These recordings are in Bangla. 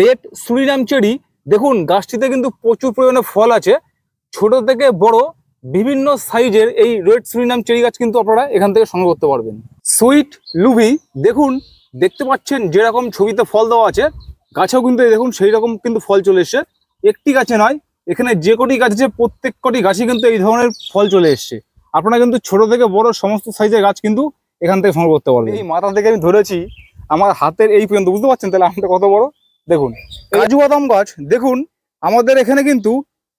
Red Surinam cherry. দেখুন, গাছটিতে কিন্তু প্রচুর পরিমাণে ফল আছে। ছোট থেকে বড় বিভিন্ন সাইজের এই রেড সুরিনাম চেরি গাছ কিন্তু আপনারা এখান থেকে সংগ্রহ করতে পারবেন। সুইট লুভি, দেখুন, দেখতে পাচ্ছেন যেরকম ছবিতে ফল দেওয়া আছে। গাছেও কিন্তু দেখুন সেই রকম কিন্তু ফল চলে এসছে। একটি গাছে নয়, এখানে যে কটি গাছ আছে, প্রত্যেক কটি গাছই কিন্তু এই ধরনের ফল চলে এসছে। আপনারা কিন্তু ছোট থেকে বড় সমস্ত সাইজের গাছ কিন্তু এখান থেকে সংগ্রহ করতে পারবেন। এই মাথা থেকে আমি ধরেছি, আমার হাতের এই পর্যন্ত, বুঝতে পারছেন তাহলে আমটা কত বড়? দেখুন কাজু বাদাম গাছ দেখুন আমাদের এখানে কিন্তু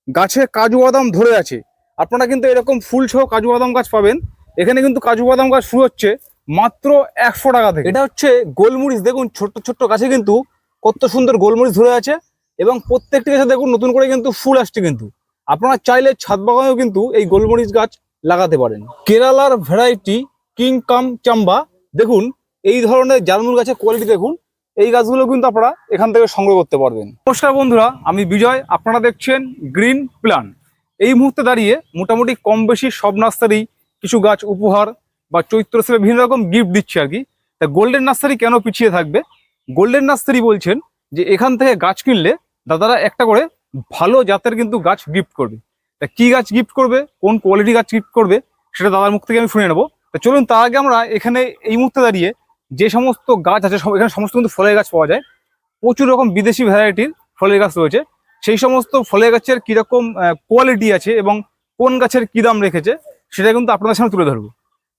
গাছে কাজু বাদাম ধরে আছে। আপনারা কিন্তু এরকম ফুল সহ কাজু বাদাম গাছ পাবেন। এখানে কিন্তু কাজু বাদাম গাছ শুরু হচ্ছে মাত্র একশো টাকা থেকে। এটা হচ্ছে গোলমরিচ দেখুন ছোট্ট ছোট্ট গাছে কিন্তু কত সুন্দর গোলমরিচ ধরে আছে এবং প্রত্যেকটি গাছে দেখুন নতুন করে কিন্তু ফুল আসছে কিন্তু। আপনারা চাইলে ছাদ বাগানেও কিন্তু এই গোলমরিচ গাছ লাগাতে পারেন। কেরালার ভ্যারাইটি কিং কাম চাম্বা দেখুন এই ধরনের জারমুল গাছের কোয়ালিটি দেখুন এই গাছগুলো কিন্তু আপনারা এখান থেকে সংগ্রহ করতে পারবেন। নমস্কার বন্ধুরা, আমি বিজয়, আপনারা দেখছেন গ্রিন প্ল্যান এই মুহূর্তে দাঁড়িয়ে মোটামুটি কম বেশি সব নার্সারি কিছু গাছ উপহার বা চৈত্র সেলে বিভিন্ন রকম গিফট দিচ্ছে আর কি। তা গোল্ডেন নার্সারি কেন পিছিয়ে থাকবে? গোল্ডেন নার্সারি বলছেন যে, এখান থেকে গাছ কিনলে দাদারা একটা করে ভালো জাতের কিন্তু গাছ গিফট করবে। তা কি গাছ গিফট করবে? কোন কোয়ালিটি গাছ গিফট করবে? সেটা দাদার মুখ থেকে আমি শুনে নেব। তা চলুন, তার আগে আমরা এখানে এই মুহূর্তে দাঁড়িয়ে যে সমস্ত গাছ আছে এখানে সমস্ত কিন্তু ফলের গাছ পাওয়া যায়। প্রচুর রকম বিদেশি ভ্যারাইটির ফলের গাছ রয়েছে। সেই সমস্ত ফলের গাছের কীরকম কোয়ালিটি আছে এবং কোন গাছের কি দাম রেখেছে, সেটা কিন্তু আপনাদের সামনে তুলে ধরবো।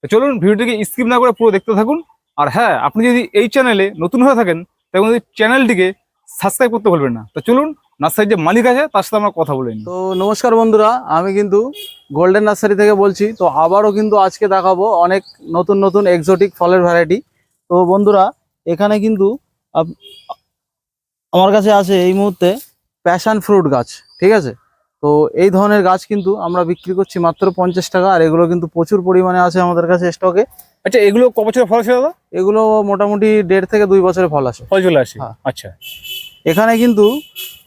চলুন, ভিডিওটিকে স্কিপ না করে পুরো দেখতে থাকুন। আর হ্যাঁ আপনি যদি এই চ্যানেলে নতুন হয়ে থাকেন, তাহলে কিন্তু চ্যানেলটিকে সাবস্ক্রাইব করতে ভুলবেন না। তো চলুন নার্সারির যে মালিক আছে, তার সাথে আমরা কথা বলে তো নমস্কার বন্ধুরা, আমি কিন্তু গোল্ডেন নার্সারি থেকে বলছি। তো আবারও কিন্তু আজকে দেখাবো অনেক নতুন নতুন এক্সোটিক ফলের ভ্যারাইটি তো বন্ধুরা এখানে কিন্তু আমার কাছে আছে এই মুহূর্তে প্যাশন ফ্রুট গাছ ঠিক আছে? তো এই ধরনের গাছ কিন্তু আমরা বিক্রি করছি মাত্র পঞ্চাশ টাকা আর এগুলো কিন্তু প্রচুর পরিমাণে আছে আমাদের কাছে স্টকে আচ্ছা এগুলো ক বছরের ফল ছিল দাদা? এগুলো মোটামুটি দেড় থেকে দুই বছরের ফল আসে। ফল চলে আসে? হ্যাঁ। আচ্ছা। এখানে কিন্তু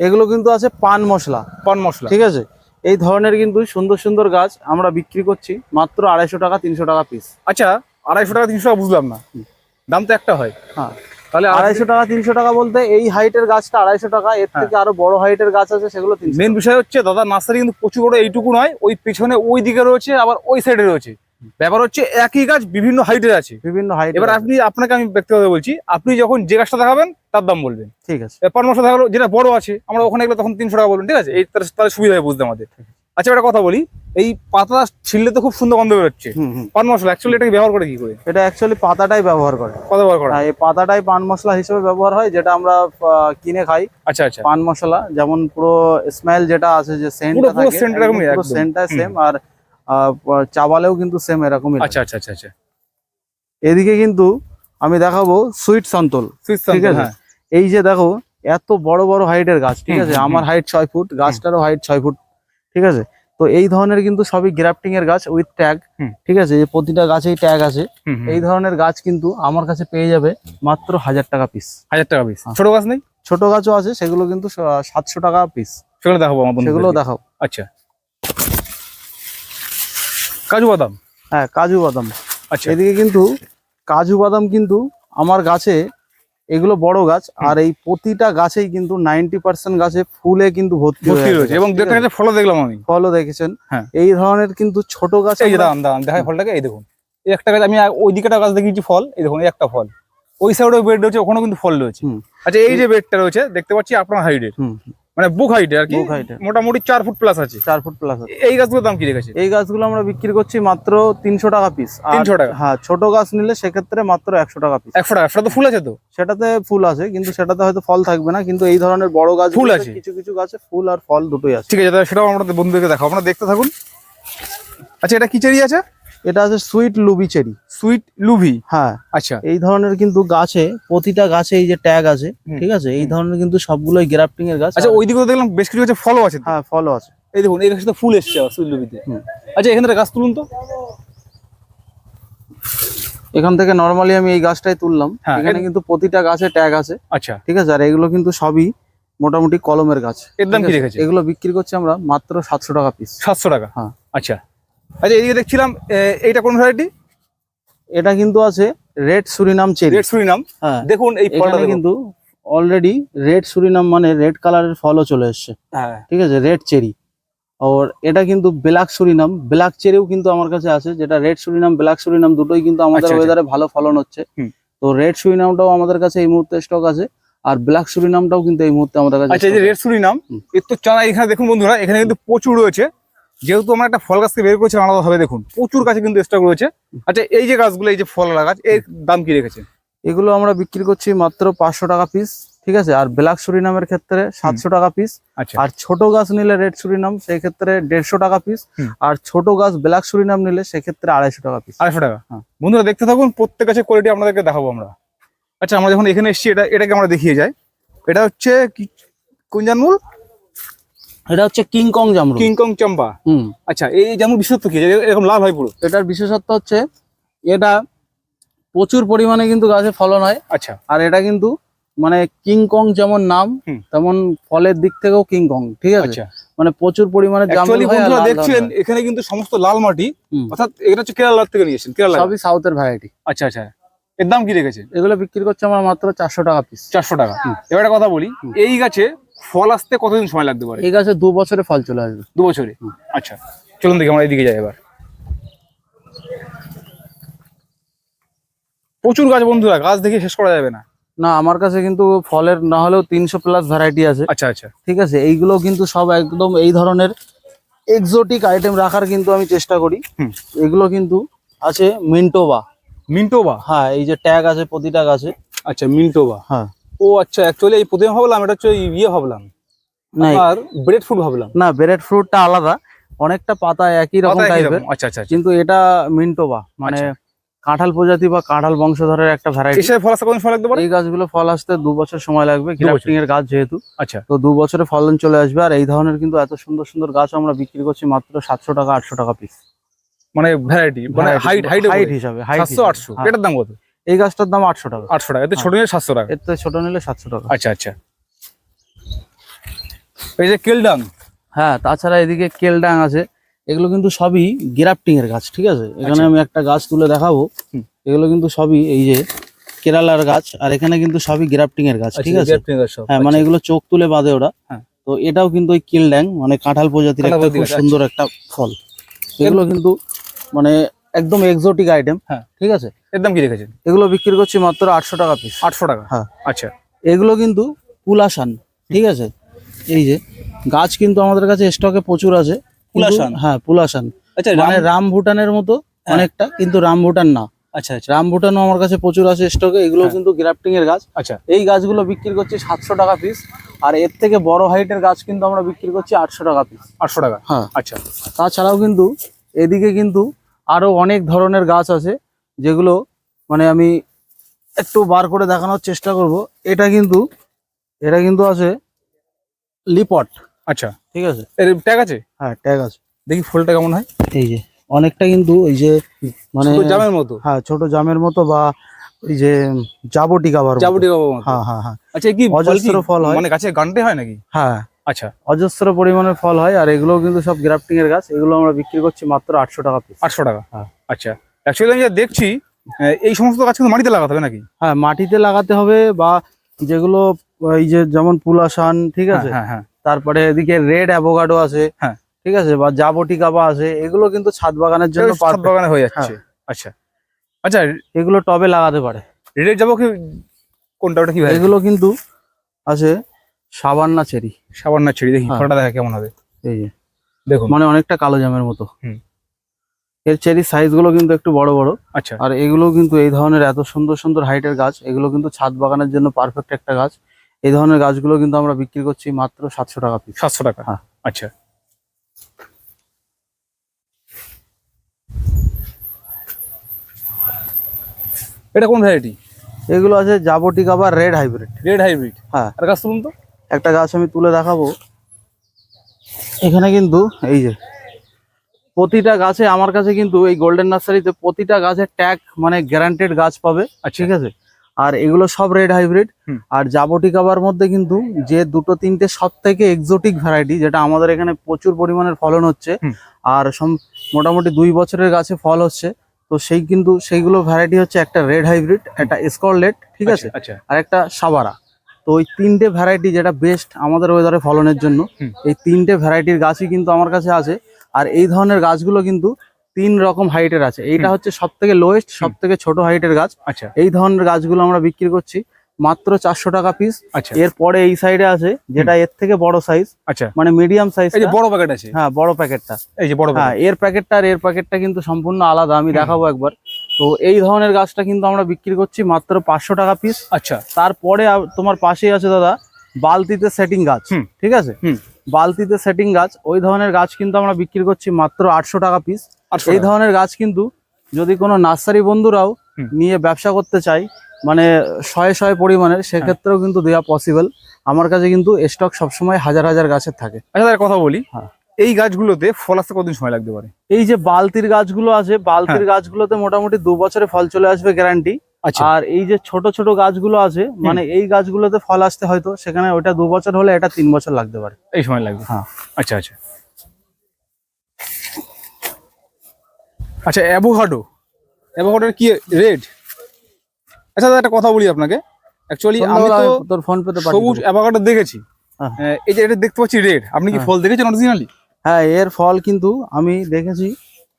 এগুলো কিন্তু আছে পান মশলা। পান মশলা। ঠিক আছে? এই ধরনের কিন্তু সুন্দর সুন্দর গাছ আমরা বিক্রি করছি মাত্র আড়াইশো টাকা তিনশো টাকা পিস আচ্ছা আড়াইশো টাকা তিনশো টাকা বুঝলাম না। দাম তো একটা হয়। হ্যাঁ। তাহলে আড়াইশো টাকা তিনশো টাকা বলতে এই হাইটের গাছটা আড়াইশো টাকা এর হ্যাঁ। থেকে আরও বড় হাইটের গাছ আছে সেগুলো মেন বিষয় হচ্ছে দাদা নার্সারি কিন্তু প্রচুর বড় এইটুকু নয় ওই পিছনে ওই দিকে রয়েছে আবার ওই সাইডে রয়েছে। ব্যাপার হচ্ছে একই গাছ বিভিন্ন হাইটের আছে। বিভিন্ন হাইট এবার আপনি আপনাকে আমি ব্যক্তিগত বলছি আপনি যখন যে গাছটা দেখাবেন তার দাম বলবেন। ঠিক আছে। মশলা দেখাল যেটা বড় আছে আমরা ওখানে গেলে তখন তিনশো টাকা বলবেন ঠিক আছে? এই তাহলে সুবিধা হয় বুঝতে আমাদের। আচ্ছা একটা কথা বলি। এই পাতা ছিললে তো খুব সুন্দর গন্ধ বেরোচ্ছে। পান মশলা অ্যাকচুয়ালি এটাকে ব্যবহার করে কি করে? এটা অ্যাকচুয়ালি পাতাটাই ব্যবহার করে। কত ব্যবহার করা? হ্যাঁ, এই পাতাটাই পান মশলা হিসেবে ব্যবহার হয় যেটা আমরা কিনে খাই। আচ্ছা আচ্ছা। পান মশলা যেমন পুরো স্মেল যেটা আছে যে সেন্টটা পুরো- পুরো থাকে scent এরকমই পুরো সেন্টটা। সেম আর চাবালেও কিন্তু সেম এরকমই। আচ্ছা আচ্ছা আচ্ছা আচ্ছা। এদিকে কিন্তু আমি দেখাবো সুইট সন্তল ঠিক আছে? হ্যাঁ। এই যে দেখো এত বড় বড় হাইটের গাছ ঠিক আছে? আমার হাইট ছয় ফুট গাছটারও হাইট ছয় ফুট। ঠিক আছে? তো এই ধরনের কিন্তু সবই গ্রাফটিং এর গাছ উইথ ট্যাগ। ঠিক আছে? এই প্রতিটা গাছেই ট্যাগ আছে। এই ধরনের গাছ কিন্তু আমার কাছে পেয়ে যাবে মাত্র হাজার টাকা পিস হাজার টাকা পিস হ্যাঁ। ছোট গাছ নেই? ছোট গাছও আছে সেগুলো কিন্তু সাতশো টাকা পিস সেগুলো দেখাবো আমার সেগুলো দেখাও। আচ্ছা। কাজু বাদাম? হ্যাঁ কাজু বাদাম। আচ্ছা। এদিকে কিন্তু কাজু বাদাম কিন্তু আমার গাছে এগুলো বড় গাছ আর এই প্রতিটা গাছেই কিন্তু নাইনটি পার্সেন্ট গাছে ফুলে কিন্তু ভর্তি ভর্তি রয়েছে। এবং ফলও দেখলাম আমি। ফলও দেখেছেন। হ্যাঁ। এই ধরনের কিন্তু ছোট গাছ এই যে দাম দাম দেখাই ফলটাকে। এই দেখুন এই একটা গাছ আমি ওই দিকে গাছ দেখেছি ফল। এই দেখুন এই একটা ফল। ওই সাইডে বেড রয়েছে ওখানেও কিন্তু ফল রয়েছে। হুম। আচ্ছা এই যে বেডটা রয়েছে দেখতে পাচ্ছি আপনার হাইডের হুম, মানে বুক হাইটে আর কি? বুক এর। মোটামুটি চার ফুট প্লাস আছে। চার ফুট প্লাস আছে। এই গাছগুলোর দাম কি রেখেছে এই গাছগুলো আমরা বিক্রি করছি মাত্র তিনশো টাকা পিস 300 টাকা? হ্যাঁ ছোট গাছ নিলে সেক্ষেত্রে মাত্র একশো টাকা পিস একশো টাকা সেটা তো ফুল আছে তো? সেটাতে ফুল আছে কিন্তু সেটাতে হয়তো ফল থাকবে না কিন্তু এই ধরনের বড় গাছ ফুল আছে? কিছু কিছু গাছে ফুল আর ফল দুটোই আছে। ঠিক আছে সেটাও আমাদের বন্ধুদেরকে দেখাও আপনারা দেখতে থাকুন। আচ্ছা এটা কি চেরি আছে? এটা আছে সুইট লুবি চেরি। সুইট লুভি হ্যাঁ। আচ্ছা। এই ধরনের কিন্তু গাছে প্রতিটা গাছে এই যে ট্যাগ আছে ঠিক আছে? এই ধরনের কিন্তু সবগুলোই গ্রাফটিং এর গাছ। আচ্ছা আর- ওই দিকে তো দেখলাম বেশ কিছু হচ্ছে ফলও আছে। হ্যাঁ ফলও আছে। এই দেখুন এই গাছটা তো ফুল এসছে সুইট হুম। আচ্ছা এখান থেকে গাছ তুলুন তো। এখান থেকে নর্মালি আমি এই গাছটাই তুললাম। হ্যাঁ, এখানে কিন্তু প্রতিটা গাছে ট্যাগ আছে আচ্ছা। ঠিক আছে? আর এগুলো কিন্তু সবই মোটামুটি কলমের গাছ এর দাম কি রেখেছে? এগুলো বিক্রি করছি আমরা মাত্র সাতশো টাকা পিস সাতশো টাকা? হ্যাঁ। আচ্ছা। আচ্ছা এইদিকে দেখছিলাম এইটা কোন ভ্যারাইটি এটা কিন্তু আছে red Surinam cherry. Red Surinam. হ্যাঁ দেখুন এই ফলটা কিন্তু অলরেডি রেড সুরিনাম মানে রেড কালারের ফলও চলে এসছে। হ্যাঁ। ঠিক আছে রেড চেরি। আর এটা কিন্তু ব্ল্যাক সুরিনাম। ব্ল্যাক চেরিও কিন্তু আমার কাছে আছে যেটা রেড সুরিনাম ব্ল্যাক সুরিনাম দুটোই কিন্তু আমাদের আচ্ছা, আচ্ছা। ওয়েদারে ভালো ফলন হচ্ছে। তো রেড সুরিনামটাও আমাদের কাছে এই মুহূর্তে স্টক আছে আর ব্ল্যাক সুরিনামটাও কিন্তু এই মুহূর্তে আমাদের কাছে আচ্ছা এই যে রেড সুরি নাম হুম। এর তো চারা এখানে দেখুন বন্ধুরা এখানে কিন্তু প্রচুর রয়েছে। যেহেতু আমরা একটা ফল গাছকে বের করেছি আলাদা ভাবে দেখুন প্রচুর গাছে কিন্তু স্টক রয়েছে। আচ্ছা এই যে গাছগুলো এই যে ফল গাছ এর দাম কি রেখেছে এগুলো আমরা বিক্রি করছি মাত্র পাঁচশো টাকা পিস ঠিক আছে? আর ব্ল্যাক সুরিনামের ক্ষেত্রে সাতশো টাকা পিস আচ্ছা। আর ছোট গাছ নিলে রেড সুরিনাম সেই ক্ষেত্রে দেড়শো টাকা পিস আর ছোট গাছ ব্ল্যাক সুরিনাম নিলে সেক্ষেত্রে আড়াইশো টাকা পিস আড়াইশো টাকা? হ্যাঁ। বন্ধুরা দেখতে থাকুন প্রত্যেক গাছের কোয়ালিটি আপনাদেরকে দেখাবো আমরা। আচ্ছা আমরা যখন এখানে এসেছি এটা এটাকে আমরা দেখিয়ে যাই। এটা হচ্ছে কি কোন জানমুল এটা হচ্ছে কিং কং জামরুল। King Kong Champa. হুম। আচ্ছা এই জামুল বিশেষত্ব কি? এরকম লাল হয় পুরো? এটার বিশেষত্ব হচ্ছে এটা প্রচুর পরিমাণে কিন্তু গাছে ফলন হয়। আচ্ছা। আর এটা কিন্তু মানে কিং কং যেমন নাম হুম। তেমন ফলের দিক থেকেও কিংকং ঠিক আছে? আচ্ছা। মানে প্রচুর পরিমাণে জামরুল বন্ধুরা দেখছেন এখানে কিন্তু সমস্ত লাল মাটি হুম। অর্থাৎ এটা হচ্ছে কেরালার থেকে নিয়ে এসেছেন কেরালা। সবই সাউথের ভ্যারাইটি আচ্ছা আচ্ছা। এর দাম কি রেখেছে? এগুলো বিক্রি করছে আমরা মাত্র চারশো টাকা পিস চারশো টাকা। এবার একটা কথা বলি এই গাছে ফল আসতে কতদিন সময় লাগতে পারে? এই গাছে দু বছরে ফল চলে আসবে। দু বছরে? আচ্ছা চলুন দেখি আমরা এদিকে যাই এবার। প্রচুর গাছ বন্ধুরা গাছ দেখে শেষ করা যাবে না। না আমার কাছে কিন্তু ফলের না হলেও তিনশো প্লাস ভ্যারাইটি আছে। আচ্ছা আচ্ছা। ঠিক আছে এইগুলো কিন্তু সব একদম এই ধরনের এক্সোটিক আইটেম রাখার কিন্তু আমি চেষ্টা করি। এগুলো কিন্তু আছে মিন্টোবা। মিন্টোবা? হ্যাঁ এই যে ট্যাগ আছে প্রতিটা গাছে। আচ্ছা মিন্টোবা। হ্যাঁ। ও আচ্ছা অ্যাকচুয়ালি এই প্রথমে ভাবলাম এটা হচ্ছে ইয়ে ভাবলাম। না আর ব্রেড ফ্রুট ভাবলাম। না বেরেট ফ্রুটটা আলাদা। অনেকটা পাতা একই রকম টাইপের আচ্ছা আচ্ছা আচ্ছা। কিন্তু এটা মিন্টোবা মানে কাঁঠাল প্রজাতি বা কাঁঠাল বংশধরের একটা ভ্যারাইটি ফল আসতে কতদিন সময় লাগতে পারে? এই গাছগুলো ফল আসতে দু বছর সময় লাগবে গ্রাফটিং এর গাছ যেহেতু। আচ্ছা। তো দু বছরে ফলন চলে আসবে আর এই ধরনের কিন্তু এত সুন্দর সুন্দর গাছ আমরা বিক্রি করছি মাত্র সাতশো টাকা আটশো টাকা পিস মানে ভ্যারাইটি মানে হাইট হাইট হাইট হিসাবে হাইট সাতশো আটশো। এটার দাম কত? এই গাছটার দাম আটশো টাকা। আটশো টাকা। এতে ছোট নিলে সাতশো টাকা। এতে ছোট নিলে সাতশো টাকা। আচ্ছা আচ্ছা। এই যে কেলডাং। হ্যাঁ তাছাড়া এদিকে কেলডাং আছে। এগুলো কিন্তু সবই গ্রাফটিং এর গাছ ঠিক আছে? এখানে আচ্ছা। আমি একটা গাছ তুলে দেখাবো। এগুলো কিন্তু সবই এই যে কেরালার গাছ আর এখানে কিন্তু সবই গ্রাফটিং এর গাছ ঠিক আছে? হ্যাঁ মানে এগুলো চোখ তুলে বাঁধে ওরা। হ্যাঁ। তো এটাও কিন্তু ওই কিলড্যাং মানে কাঁঠাল প্রজাতির একটা খুব সুন্দর একটা ফল। এগুলো কিন্তু মানে একদম এক্সোটিক আইটেম হ্যাঁ। ঠিক আছে? এর দাম কি রেখেছেন? এগুলো বিক্রি করছি মাত্র আটশো টাকা পিস আটশো টাকা? হ্যাঁ। আচ্ছা। এগুলো কিন্তু কুলাসান ঠিক আছে? এই যে গাছ কিন্তু আমাদের কাছে স্টকে প্রচুর আছে। পুলাসান? হ্যাঁ পুলাসান আচ্ছা মানে রাম ভুটানের মতো হ্যাঁ। অনেকটা কিন্তু রাম ভুটান না। আচ্ছা আচ্ছা। রাম ভুটানও আমার কাছে প্রচুর আছে স্টকে এগুলো হ্যাঁ। কিন্তু গ্রাফটিং এর গাছ। আচ্ছা। এই গাছগুলো বিক্রি করছি সাতশো টাকা পিস আর এর থেকে বড় হাইটের গাছ কিন্তু আমরা বিক্রি করছি আটশো টাকা পিস আটশো টাকা? হ্যাঁ। আচ্ছা। তাছাড়াও কিন্তু এদিকে কিন্তু আরও অনেক ধরনের গাছ আছে যেগুলো মানে আমি একটু বার করে দেখানোর চেষ্টা করব। এটা কিন্তু এটা কিন্তু আছে লিপট। আচ্ছা। ঠিক আছে? এর ট্যাগ আছে? হ্যাঁ ট্যাগ আছে। দেখি ফুলটা কেমন হয়। এই যে অনেকটা কিন্তু এই যে মানে জামের মতো? হ্যাঁ ছোট জামের মতো বা এই যে জাবটি কাবার মতো। যাবতীয় মতো? হ্যাঁ হ্যাঁ হ্যাঁ। আচ্ছা কি ফল কি? অজস্র ফল হয়। মানে গাছে গান্ডে হয় নাকি? হ্যাঁ। আচ্ছা। অজস্র পরিমাণের ফল হয় আর এগুলো কিন্তু সব গ্রাফটিং এর গাছ। এগুলো আমরা বিক্রি করছি মাত্র আটশো টাকা পিস আটশো টাকা? হ্যাঁ। আচ্ছা। অ্যাকচুয়ালি আমি যা দেখছি এই সমস্ত গাছ কিন্তু মাটিতে লাগাতে হবে নাকি? হ্যাঁ মাটিতে লাগাতে হবে বা যেগুলো এই যে যেমন পুলাসান ঠিক আছে? হ্যাঁ হ্যাঁ। তারপরে এদিকে রেড অ্যাভোকাডো আছে হ্যাঁ। ঠিক আছে? বা জাবটিকাবা আছে এগুলো কিন্তু ছাদ বাগানের জন্য ছাদ বাগানে হয়ে যাচ্ছে। আচ্ছা। আচ্ছা এগুলো টবে লাগাতে পারে। রেড যাব কি কোনটা ওটা কি এগুলো কিন্তু আছে সাবান্না চেরি। সাবান না ছেড়ে দেখি হ্যাঁ। ফলটা দেখা কেমন হবে? এই যে। দেখুন। মানে অনেকটা কালো জামের মতো। এর চেরি সাইজগুলো কিন্তু একটু বড় বড়। আচ্ছা। আর এগুলো কিন্তু এই ধরনের এত সুন্দর সুন্দর হাইটের গাছ এগুলো কিন্তু ছাদ বাগানের জন্য পারফেক্ট একটা গাছ। এই ধরনের গাছগুলো কিন্তু আমরা বিক্রি করছি মাত্র সাতশো টাকা পিস সাতশো টাকা? হ্যাঁ। আচ্ছা। এটা কোন ভ্যারাইটি এগুলো আছে জাবটিকা বা রেড হাইব্রিড রেড হাইব্রিড হ্যাঁ। আর গাছ তুলুন তো। একটা গাছ আমি তুলে দেখাবো। এখানে কিন্তু এই যে প্রতিটা গাছে আমার কাছে কিন্তু এই গোল্ডেন নার্সারিতে প্রতিটা গাছের ট্যাগ মানে গ্যারান্টেড গাছ পাবে আচ্ছা। ঠিক আছে? আর এগুলো সব রেড হাইব্রিড। আর জাবটিকাবার মধ্যে কিন্তু যে দুটো তিনটে সব থেকে এক্সোটিক ভ্যারাইটি যেটা আমাদের এখানে প্রচুর পরিমাণের ফলন হচ্ছে আর মোটামুটি দুই বছরের গাছে ফল হচ্ছে তো সেই কিন্তু সেইগুলো ভ্যারাইটি হচ্ছে একটা রেড হাইব্রিড একটা স্করলেট ঠিক আছে? আচ্ছা। আর একটা সাবারা তো ওই তিনটে ভ্যারাইটি যেটা বেস্ট আমাদের ওয়েদারে ফলনের জন্য এই তিনটে ভ্যারাইটির গাছই কিন্তু আমার কাছে আছে। আর এই ধরনের গাছগুলো কিন্তু তিন রকম হাইটের আছে। এইটা হচ্ছে সব থেকে লোয়েস্ট সব থেকে ছোট হাইটের গাছ। আচ্ছা। এই ধরনের গাছগুলো আমরা বিক্রি করছি মাত্র চারশো টাকা পিস আচ্ছা। এরপরে এই সাইডে আছে যেটা এর থেকে বড় সাইজ আচ্ছা। মানে মিডিয়াম সাইজ বড় প্যাকেট আছে। হ্যাঁ বড় প্যাকেটটা এই যে বড় হ্যাঁ এর প্যাকেটটা আর এর প্যাকেটটা কিন্তু সম্পূর্ণ আলাদা। আমি দেখাবো একবার। তো এই ধরনের গাছটা কিন্তু আমরা বিক্রি করছি মাত্র পাঁচশো টাকা পিস আচ্ছা। তারপরে তোমার পাশেই আছে দাদা বালতিতে সেটিং গাছ। ঠিক আছে? বালতিতে সেটিং গাছ ওই ধরনের গাছ কিন্তু আমরা বিক্রি করছি মাত্র আটশো টাকা পিস এই ধরনের গাছ কিন্তু যদি কোনো নার্সারি বন্ধুরাও নিয়ে ব্যবসা করতে চায় মানে শয়ে শয়ে পরিমাণের সেক্ষেত্রেও কিন্তু দেওয়া পসিবল আমার কাছে কিন্তু স্টক সবসময় হাজার হাজার গাছের থাকে। আচ্ছা কথা বলি। হ্যাঁ। এই গাছগুলোতে ফল আসতে কতদিন সময় লাগতে পারে? এই যে বালতির গাছগুলো আছে বালতির গাছগুলোতে মোটামুটি দু বছরে ফল চলে আসবে গ্যারান্টি আচ্ছা। আর এই যে ছোট ছোট গাছগুলো আছে মানে এই গাছগুলোতে ফল আসতে হয়তো সেখানে ওটা দু বছর হলে এটা তিন বছর লাগতে পারে। এই সময় লাগবে? হ্যাঁ। আচ্ছা আচ্ছা। আচ্ছা অ্যাভোকাডো অ্যাভোকাডোর কি রেড আচ্ছা দাদা একটা কথা বলি আপনাকে। অ্যাকচুয়ালি আমি তো তোর ফোন পেতে পারি সবুজ অ্যাভোকাডো দেখেছি। হ্যাঁ। এই যে এটা দেখতে পাচ্ছি রেড আপনি কি হ্যাঁ। ফল দেখেছেন অরিজিনালি হ্যাঁ এর ফল কিন্তু আমি দেখেছি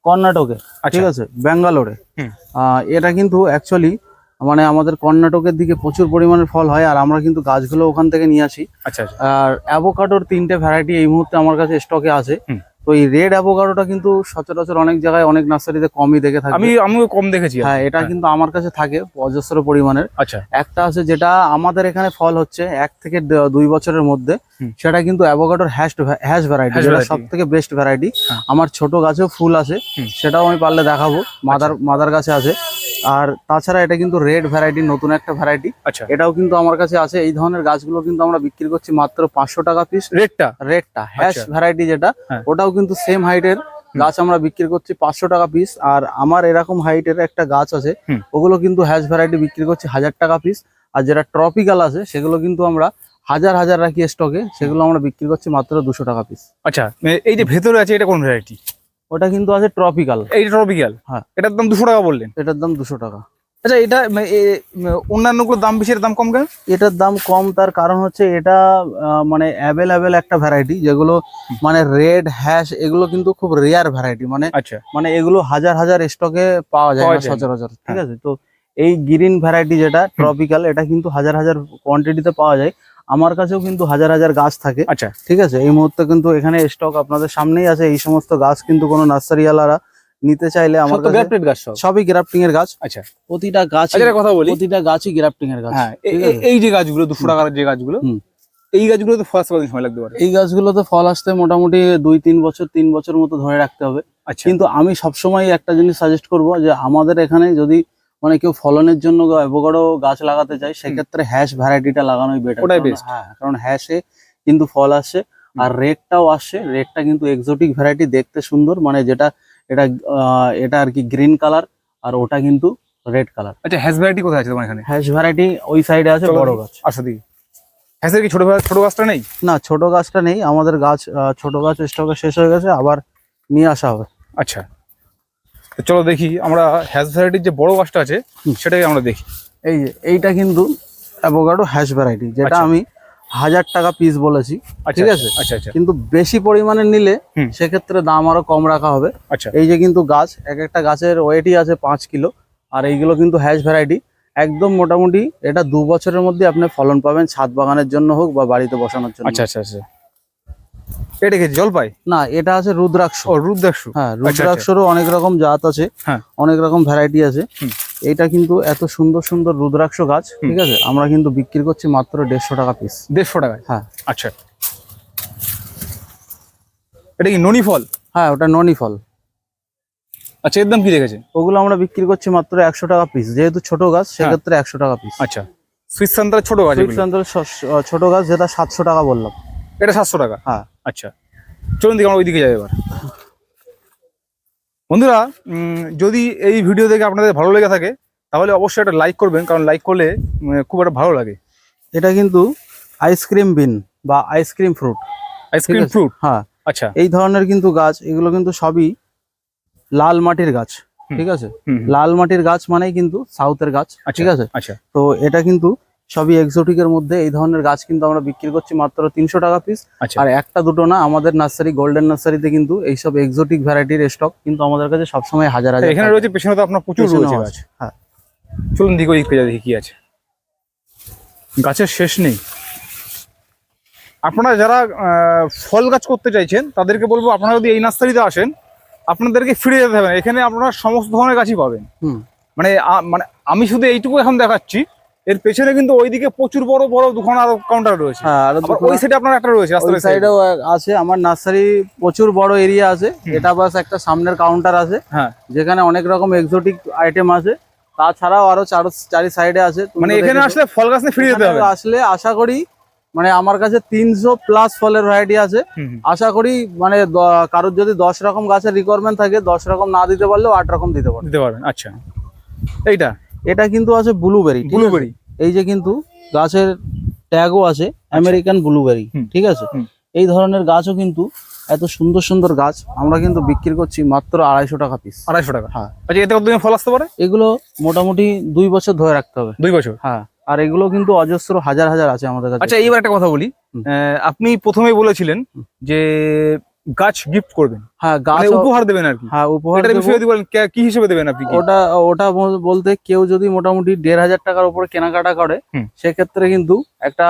কর্ণাটকে ঠিক আছে ব্যাঙ্গালোরে। এটা কিন্তু অ্যাকচুয়ালি মানে আমাদের কর্ণাটকের দিকে প্রচুর পরিমাণের ফল হয় আর আমরা কিন্তু গাছগুলো ওখান থেকে নিয়ে আসি। আচ্ছা আচ্ছা। আর অ্যাভোকাডোর তিনটে ভ্যারাইটি এই মুহূর্তে আমার কাছে স্টকে আছে। তো এই রেড অ্যাভোকাডোটা কিন্তু সচরাচর অনেক জায়গায় অনেক নার্সারিতে কমই দেখে থাকে আমি আমিও কম দেখেছি। হ্যাঁ এটা হ্যাঁ। কিন্তু আমার কাছে থাকে অজস্র পরিমাণের। আচ্ছা। একটা আছে যেটা আমাদের এখানে ফল হচ্ছে এক থেকে দুই বছরের মধ্যে। সেটা কিন্তু অ্যাভোকাডোর হ্যাশ হ্যাশ ভ্যারাইটি যেটা সব থেকে বেস্ট ভ্যারাইটি। আমার ছোট গাছেও ফুল আছে সেটাও আমি পারলে দেখাবো। মাদার মাদার গাছে আছে। আর তাছাড়া এটা কিন্তু রেড ভ্যারাইটি নতুন একটা ভ্যারাইটি আচ্ছা। এটাও কিন্তু আমার কাছে আছে। এই ধরনের গাছগুলো কিন্তু আমরা বিক্রি করছি মাত্র পাঁচশো টাকা পিস রেডটা রেডটা হ্যাশ। ভ্যারাইটি যেটা হ্যাঁ। ওটাও কিন্তু সেম হাইটের গাছ আমরা বিক্রি করছি পাঁচশো টাকা পিস আর আমার এরকম হাইটের একটা গাছ আছে ওগুলো কিন্তু হ্যাশ ভ্যারাইটি বিক্রি করছি হাজার টাকা পিস আর যেটা ট্রপিক্যাল আছে সেগুলো কিন্তু আমরা হাজার হাজার রাখি স্টকে সেগুলো আমরা বিক্রি করছি মাত্র দুশো টাকা পিস আচ্ছা এই যে ভেতরে আছে এটা কোন ভ্যারাইটি ওটা কিন্তু আছে ট্রপিক্যাল এইটা ট্রপিক্যাল হ্যাঁ। এটার দাম দুশো টাকা বললেন? এটার দাম দুশো টাকা। আচ্ছা এটা এ, দাম বেশি দাম কম কেন? এটার দাম কম তার কারণ হচ্ছে এটা মানে অ্যাভেলেবেল একটা ভ্যারাইটি যেগুলো মানে রেড হ্যাশ এগুলো কিন্তু খুব রেয়ার ভ্যারাইটি মানে আচ্ছা। মানে এগুলো হাজার হাজার স্টকে পাওয়া যায় সচরাচর ঠিক হ্যাঁ। আছে? তো এই গ্রিন ভ্যারাইটি যেটা ট্রপিক্যাল এটা কিন্তু হাজার হাজার কোয়ান্টিটিতে পাওয়া যায়। আমার কাছেও কিন্তু হাজার হাজার গাছ থাকে। আচ্ছা। ঠিক আছে? এই মুহূর্তে কিন্তু এখানে স্টক আপনাদের সামনেই আছে। এই সমস্ত গাছ কিন্তু কোনো নার্সারিওয়ালারা নিতে চাইলে আমার সবই গ্রাফটিং এর গাছ। আচ্ছা। প্রতিটা গাছ আচ্ছা কথা বলি। প্রতিটা গাছই গ্রাফটিং এর গাছ। হ্যাঁ? এই যে গাছগুলো দুশো টাকার যে গাছগুলো এই গাছগুলোতে ফার্স্ট কদিন সময় লাগতে পারে? এই গাছগুলোতে ফল আসতে মোটামুটি দুই তিন বছর তিন বছর মতো ধরে রাখতে হবে। আচ্ছা। কিন্তু আমি সবসময় একটা জিনিস সাজেস্ট করব যে আমাদের এখানে যদি মানে কেউ ফলনের জন্য অ্যাভোকাডো গাছ লাগাতে চায় সেক্ষেত্রে হ্যাশ ভ্যারাইটিটা লাগানোই বেটার ওটাই best। হ্যাঁ কারণ হ্যাশে কিন্তু ফল আসছে আর রেডটাও আসছে রেডটা কিন্তু এক্সোটিক ভ্যারাইটি দেখতে সুন্দর মানে যেটা এটা এটা আর কি গ্রিন কালার আর ওটা কিন্তু রেড কালার আচ্ছা হ্যাজ ভ্যারাইটি কোথায় আছে তোমার এখানে? হ্যাশ ভ্যারাইটি ওই সাইডে আছে বড় গাছ। আচ্ছা দিকে হ্যাজের কি ছোট ছোট গাছটা নেই? না ছোট গাছটা নেই আমাদের গাছ ছোট গাছ স্টকে শেষ হয়ে গেছে আবার নিয়ে আসা হবে। আচ্ছা। চলো দেখি আমরা হ্যাশ ভ্যারাইটির যে বড় গাছটা আছে। সেটাকে আমরা দেখি। এই যে এইটা কিন্তু অ্যাভোকাডো হ্যাশ ভ্যারাইটি যেটা আচ্ছা। আমি হাজার টাকা পিস বলেছি আচ্ছা ঠিক আছে? আচ্ছা আচ্ছা কিন্তু বেশি পরিমাণে নিলে। সেক্ষেত্রে দাম আরও কম রাখা হবে। আচ্ছা। এই যে কিন্তু গাছ এক একটা গাছের ওয়েটই আছে পাঁচ কিলো আর এইগুলো কিন্তু হ্যাশ ভ্যারাইটি একদম মোটামুটি এটা দু বছরের মধ্যে আপনি ফলন পাবেন ছাদ বাগানের জন্য হোক বা বাড়িতে বসানোর জন্য। আচ্ছা আচ্ছা আচ্ছা। এটা কি জলপাই? না এটা আছে রুদ্রাক্ষ। ও রুদ্রাক্ষ। হ্যাঁ আচ্ছা। রুদ্রাক্ষরও অনেক রকম জাত আছে হ্যাঁ। অনেক রকম ভ্যারাইটি আছে। এইটা কিন্তু এত সুন্দর সুন্দর রুদ্রাক্ষ গাছ ঠিক আছে? আমরা কিন্তু বিক্রি করছি মাত্র দেড়শো টাকা পিস দেড়শো টাকা হ্যাঁ। আচ্ছা। এটা কি ননি ফল? হ্যাঁ ওটা ননি ফল। আচ্ছা একদম দাম কি রেখেছে? ওগুলো আমরা বিক্রি করছি মাত্র একশো টাকা পিস যেহেতু ছোট গাছ সেক্ষেত্রে একশো টাকা পিস আচ্ছা। সুইট ছোট গাছ এগুলো। ছোট গাছ যেটা সাতশো টাকা বললাম। এটা সাতশো টাকা? হ্যাঁ। আচ্ছা চলুন দিকে আমরা ওইদিকে যাই এবার। বন্ধুরা যদি এই ভিডিও দেখে আপনাদের ভালো লেগে থাকে তাহলে অবশ্যই একটা লাইক করবেন কারণ লাইক করলে খুব একটা ভালো লাগে। এটা কিন্তু আইসক্রিম বিন বা আইসক্রিম ফ্রুট আইসক্রিম ফ্রুট হ্যাঁ। আচ্ছা। এই ধরনের কিন্তু গাছ এগুলো কিন্তু সবই লাল মাটির গাছ। ঠিক আছে। লাল মাটির গাছ মানেই কিন্তু সাউথের গাছ। ঠিক আছে? আচ্ছা। তো এটা কিন্তু সবই এক্সোটিকের মধ্যে। এই ধরনের গাছ কিন্তু আমরা বিক্রি করছি মাত্র তিনশো টাকা পিস আচ্ছা। আর একটা দুটো না আমাদের নার্সারি গোল্ডেন নার্সারিতে কিন্তু এইসব এক্সোটিক ভ্যারাইটির স্টক কিন্তু আমাদের কাছে সবসময় হাজার হাজার এখানে রয়েছে পেছনে তো আপনার প্রচুর রয়েছে হ্যাঁ চলুন দিকে ওই দেখি কি আছে। গাছের শেষ নেই। আপনারা যারা ফল গাছ করতে চাইছেন তাদেরকে বলব আপনারা যদি এই নার্সারিতে আসেন আপনাদেরকে ফিরে যেতে হবে। এখানে আপনারা সমস্ত ধরনের গাছই পাবেন। হুম। মানে মানে আমি শুধু এইটুকু এখন দেখাচ্ছি। এর পেছনে কিন্তু ওইদিকে প্রচুর বড় বড় দুখানা আরও কাউন্টার রয়েছে। হ্যাঁ ওই সাইডে আপনার একটা রয়েছে রাস্তার সাইডেও আছে আমার নার্সারি প্রচুর বড় এরিয়া আছে এটা বাস একটা সামনের কাউন্টার আছে হ্যাঁ। যেখানে অনেক রকম এক্সোটিক আইটেম আছে তাছাড়াও আরও চার চারি সাইডে আছে মানে এখানে আসলে ফল গাছ নিয়ে ফিরে যেতে হবে। আসলে আশা করি মানে আমার কাছে তিনশো প্লাস ফলের ভ্যারাইটি আছে। আশা করি মানে কারোর যদি দশ রকম গাছের রিকোয়ারমেন্ট থাকে দশ রকম না দিতে পারলেও আট রকম দিতে পারবে। দিতে পারবেন আচ্ছা। এইটা। এটা কিন্তু আছে ব্লুবেরি ব্লুবেরি এই যে কিন্তু গাছের ট্যাগও আছে আমেরিকান ব্লুবেরি ঠিক আছে? এই ধরনের গাছও কিন্তু এত সুন্দর সুন্দর গাছ আমরা কিন্তু বিক্রি করছি মাত্র আড়াইশো টাকা পিস আড়াইশো টাকা? হ্যাঁ। আচ্ছা এতে কতদিন ফল আসতে পারে? এগুলো মোটামুটি দুই বছর ধরে রাখতে হবে। দুই বছর? হ্যাঁ আর এগুলো কিন্তু অজস্র হাজার হাজার আছে আমাদের কাছে। আচ্ছা এইবার একটা কথা বলি। আপনি প্রথমেই বলেছিলেন যে গাছ গিফট করবেন। হ্যাঁ গাছ মানে উপহার দেবেন আর কি। হ্যাঁ উপহার বিষয়ে যদি বলেন কি হিসেবে দেবেন আপনি ওটা ওটা বলতে কেউ যদি মোটামুটি দেড় হাজার টাকার উপরে কেনাকাটা করে সেক্ষেত্রে কিন্তু একটা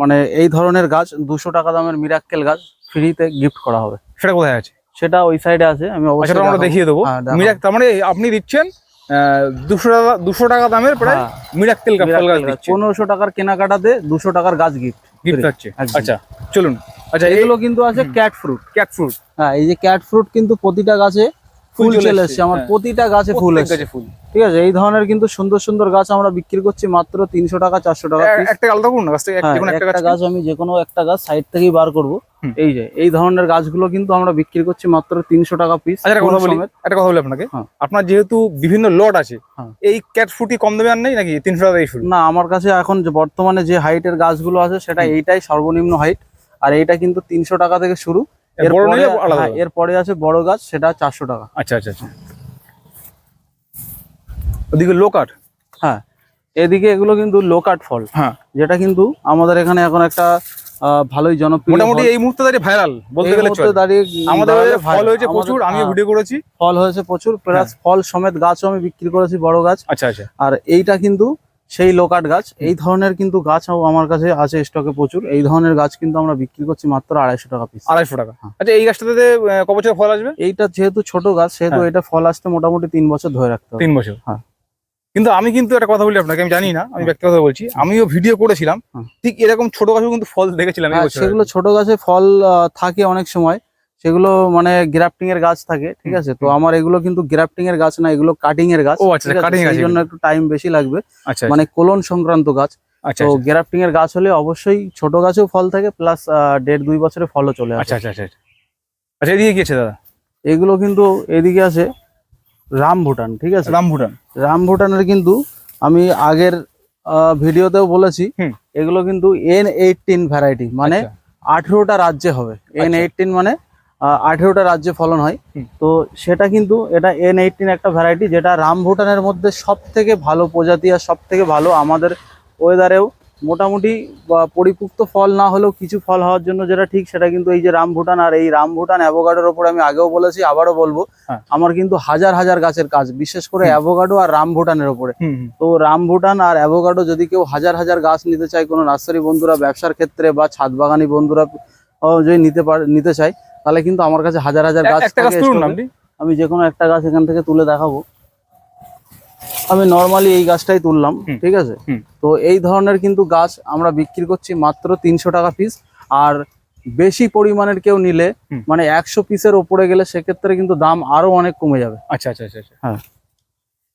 মানে এই ধরনের গাছ দুশো টাকা দামের মিরাক্কেল গাছ ফ্রিতে গিফট করা হবে। সেটা কোথায় আছে? সেটা ওই সাইডে আছে আমি আচ্ছা অবশ্যই আমরা দেখিয়ে দেবো। হ্যাঁ, তার মানে আপনি দিচ্ছেন দুশো টাকা দুশো টাকা দামের প্রায় হ্যাঁ, মিরাক্কেল গাছ মিরাক্কেল গাছ। পনেরোশো টাকার কেনাকাটাতে দুশো টাকার গাছ গিফট গিফট থাকছে? আচ্ছা চলুন। আচ্ছা এগুলো কিন্তু আছে ক্যাট ফ্রুট ক্যাট ফ্রুট হ্যাঁ এই যে ক্যাট ফ্রুট কিন্তু প্রতিটা গাছে ফুল চলে এসছে, আমার হ্যাঁ। প্রতিটা গাছে ফুল এসছে। ফুল। ঠিক আছে এই ধরনের কিন্তু সুন্দর সুন্দর গাছ আমরা বিক্রি করছি মাত্র তিনশো টাকা চারশো টাকা একটা আলাদা করুন হ্যাঁ, একটা গাছ আমি যে কোনো একটা গাছ সাইড থেকেই বার করব। এই যে এই ধরনের গাছগুলো কিন্তু আমরা বিক্রি করছি মাত্র তিনশো টাকা পিস আচ্ছা একটা কথা বলি একটা কথা বলি আপনাকে। হ্যাঁ। আপনার যেহেতু বিভিন্ন লট আছে। এই ক্যাট ফ্রুটই কম দামে আর নেই নাকি তিনশো টাকা শুরু না আমার কাছে এখন বর্তমানে যে হাইটের গাছগুলো আছে সেটা এইটাই সর্বনিম্ন হাইট আর এইটা কিন্তু তিনশো টাকা থেকে শুরু। এরপরে- হ্যাঁ, আছে বড় গাছ সেটা চারশো টাকা। আচ্ছা আচ্ছা আচ্ছা। ওদিকে লোকাট হ্যাঁ এদিকে এগুলো কিন্তু লোকাট ফল। হ্যাঁ। যেটা কিন্তু আমাদের এখানে এখন একটা আহ, ভালোই জনপ্রিয় মোটামুটি এই মুহূর্তে দাঁড়িয়ে ভাইরাল বলতে গেলে চলে। দাঁড়িয়ে আমাদের ফল হয়েছে প্রচুর আমিও হ্যাঁ, ভিডিও করেছি ফল হয়েছে প্রচুর প্লাস ফল সমেত গাছও আমি বিক্রি করেছি বড় গাছ। আচ্ছা আচ্ছা। আর এইটা কিন্তু সেই লোকাট গাছ এই ধরনের কিন্তু গাছও আমার কাছে আছে স্টকে প্রচুর। এই ধরনের গাছ কিন্তু আমরা বিক্রি করছি মাত্র আড়াইশো টাকা পিস আড়াইশো টাকা। হ্যাঁ। আচ্ছা এই গাছটাতে ক বছর ফল আসবে? এইটা যেহেতু ছোট গাছ সেহেতু হ্যাঁ। এটা ফল আসতে মোটামুটি তিন বছর ধরে রাখতে হবে। তিন বছর? হ্যাঁ। কিন্তু আমি কিন্তু একটা কথা বলি আপনাকে আমি জানি না আমি হ্যাঁ। ব্যক্তিগত বলছি। আমিও ভিডিও করেছিলাম। ঠিক এরকম ছোট গাছও কিন্তু ফল দেখেছিলাম সেগুলো ছোট গাছে ফল থাকে অনেক সময়। সেগুলো মানে গ্রাফটিং এর গাছ থাকে ঠিক আছে? তো আমার এগুলো কিন্তু গ্রাফটিং এর গাছ না এগুলো কাটিং এর গাছ আচ্ছা সেই জন্য একটু টাইম বেশি লাগবে। আচ্ছা মানে কোলন সংক্রান্ত গাছ। আচ্ছা তো আচ্ছা। গ্রাফটিং এর গাছ হলে অবশ্যই ছোট গাছেও ফল থাকে প্লাস দেড় দুই বছরে ফলও চলে আসে। আচ্ছা আচ্ছা আচ্ছা আচ্ছা। আচ্ছা এদিকে কি আছে দাদা? এগুলো কিন্তু এদিকে আছে রাম ভুটান ঠিক আছে? রামভুটান। রাম ভুটানের কিন্তু আমি আগের ভিডিওতেও বলেছি এগুলো কিন্তু এন এইটিন ভ্যারাইটি মানে আচ্ছা। আঠেরোটা রাজ্যে হবে। এন আচ্ছা। এইটিন মানে আঠেরোটা রাজ্যে ফলন হয় তো সেটা কিন্তু এটা এন এইটিন একটা ভ্যারাইটি যেটা রাম ভুটানের মধ্যে সব থেকে ভালো প্রজাতি আর সব থেকে ভালো আমাদের ওয়েদারেও মোটামুটি পরিপুক্ত ফল না হলেও কিছু ফল হওয়ার জন্য যেটা ঠিক সেটা কিন্তু এই যে রাম ভুটান আর এই রাম ভুটান অ্যাভোগাডোর ওপর আমি আগেও বলেছি আবারও বলব হ্যাঁ। আমার কিন্তু হাজার হাজার গাছের কাজ বিশেষ করে অ্যাভোগাডো আর রাম ভুটানের ওপরে। তো রাম ভুটান আর অ্যাভোগাডো যদি কেউ হাজার হাজার গাছ নিতে চায় কোনো নার্সারি বন্ধুরা ব্যবসার ক্ষেত্রে বা ছাদ বাগানি বন্ধুরা যদি নিতে পারে নিতে চায় তাহলে কিন্তু আমার কাছে হাজার হাজার গাছ আমি যে কোনো একটা গাছ এখান থেকে তুলে দেখাবো। আমি নর্মালি এই গাছটাই তুললাম ঠিক আছে? তো এই ধরনের কিন্তু গাছ আমরা বিক্রি করছি মাত্র তিনশো টাকা পিস আর বেশি পরিমাণের কেউ নিলে মানে একশো পিসের ওপরে গেলে সেক্ষেত্রে কিন্তু দাম আরও অনেক কমে যাবে। আচ্ছা আচ্ছা আচ্ছা আচ্ছা। হ্যাঁ।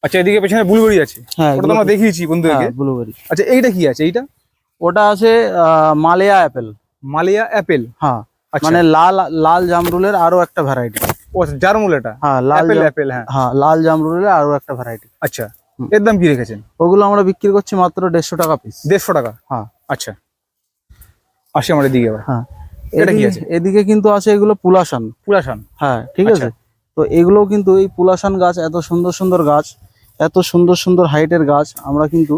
আচ্ছা এদিকে পেছনে বুলবেরি আছে। হ্যাঁ ওটা তো আমরা দেখিয়েছি বন্ধুদেরকে। ব্লুবেরি। আচ্ছা এইটা কি আছে? এইটা? ওটা আছে মালেয়া অ্যাপেল। মালিয়া অ্যাপেল। হ্যাঁ। মানে লাল লাল জামরুলের আরও একটা ভ্যারাইটি ও আচ্ছা জারমুল এটা? হ্যাঁ লাল অ্যাপেল হ্যাঁ। হ্যাঁ লাল জামরুলের আরও একটা ভ্যারাইটি আচ্ছা। এর দাম কি রেখেছেন? ওগুলো আমরা বিক্রি করছি মাত্র দেড়শো টাকা পিস দেড়শো টাকা? হ্যাঁ। আচ্ছা। আসি আমার এদিকে এবার। হ্যাঁ। এটা কি আছে? এদিকে কিন্তু আছে এগুলো পুলাশান। পুরাসান হ্যাঁ ঠিক আচ্ছা। আছে? তো এগুলো কিন্তু এই পুলাশান গাছ এত সুন্দর সুন্দর গাছ এত সুন্দর সুন্দর হাইটের গাছ আমরা কিন্তু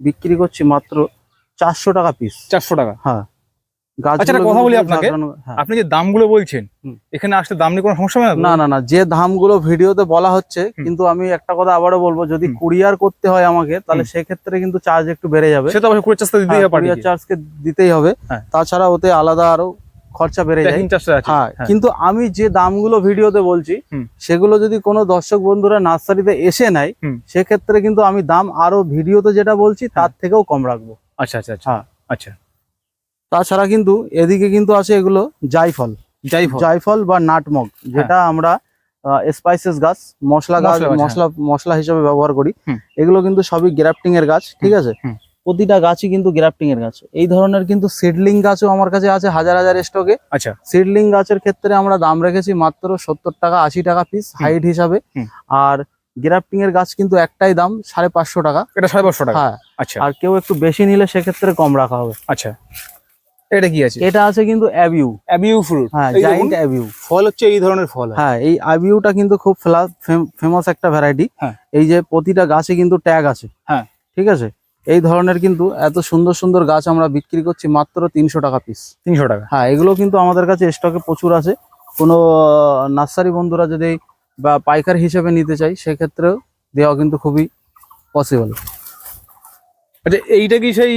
বিক্রি করছি মাত্র চারশো টাকা পিস চারশো টাকা? হ্যাঁ। আচ্ছা, কথা কিন্তু বলি আপনাকে। হ্যাঁ। আপনি যে দামগুলো বলছেন এখানে আসলে দাম নিয়ে কোনো সমস্যা হবে না না না যে দামগুলো ভিডিওতে বলা হচ্ছে কিন্তু আমি একটা কথা আবারও বলব যদি। কুরিয়ার করতে হয় আমাকে তাহলে সেক্ষেত্রে কিন্তু চার্জ একটু বেড়ে যাবে। সে অবশ্যই কুড়ি চাষটা দিতেই হবে কুরিয়ার চার্জকে দিতেই হবে। হ্যাঁ। তাছাড়া ওতে আলাদা আরও খরচা বেড়ে যায়। হ্যাঁ হ্যাঁ। কিন্তু আমি যে দামগুলো ভিডিওতে বলছি সেগুলো যদি কোনো দর্শক বন্ধুরা নার্সারিতে এসে নেয় সেক্ষেত্রে কিন্তু আমি দাম আরও ভিডিওতে যেটা বলছি তার থেকেও কম রাখব। আচ্ছা আচ্ছা আচ্ছা। হ্যাঁ। আচ্ছা। তাছাড়া কিন্তু এদিকে কিন্তু আছে এগুলো জাইফল হোক জাইফল বা নাটমগ যেটা আমরা স্পাইসেস গাছ মশলা গাছ মশলা মশলা মশলা হিসেবে ব্যবহার করি। এগুলো কিন্তু সবই গ্রাফটিং এর গাছ ঠিক আছে? প্রতিটা গাছই কিন্তু গ্রাফটিং এর গাছ। এই ধরনের কিন্তু সিডলিং গাছও আমার কাছে আছে হাজার হাজার স্টকে আচ্ছা। সিডলিং গাছের ক্ষেত্রে আমরা দাম রেখেছি মাত্র সত্তর টাকা আশি টাকা পিস হাইট হিসাবে। আর গ্রাফটিং এর গাছ কিন্তু একটাই দাম সাড়ে পাঁচশো টাকা। এটা সাড়ে পাঁচশো টাকা? হ্যাঁ। আচ্ছা। আর কেউ একটু বেশি নিলে সেক্ষেত্রে কম রাখা হবে। আচ্ছা। এটা কি আছে? এটা আছে কিন্তু অ্যাবিউ অ্যাবিউ ফ্রুট হ্যাঁ এই জাইন্ট অ্যাবিউ ফল হচ্ছে এই ধরনের ফল হ্যাঁ। এই আইবিউটা কিন্তু খুব ফেমাস একটা ভ্যারাইটি হ্যাঁ। এই যে প্রতিটা গাছে কিন্তু ট্যাগ আছে। হ্যাঁ। ঠিক আছে? এই ধরনের কিন্তু এত সুন্দর সুন্দর গাছ আমরা বিক্রি করছি মাত্র তিনশো টাকা পিস তিনশো টাকা। হ্যাঁ এগুলো কিন্তু আমাদের কাছে স্টকে প্রচুর আছে। কোনো নার্সারি বন্ধুরা যদি বা পাইকার হিসেবে নিতে চাই সেক্ষেত্রেও দেওয়া কিন্তু খুবই পসিবল আচ্ছা এইটা কি সেই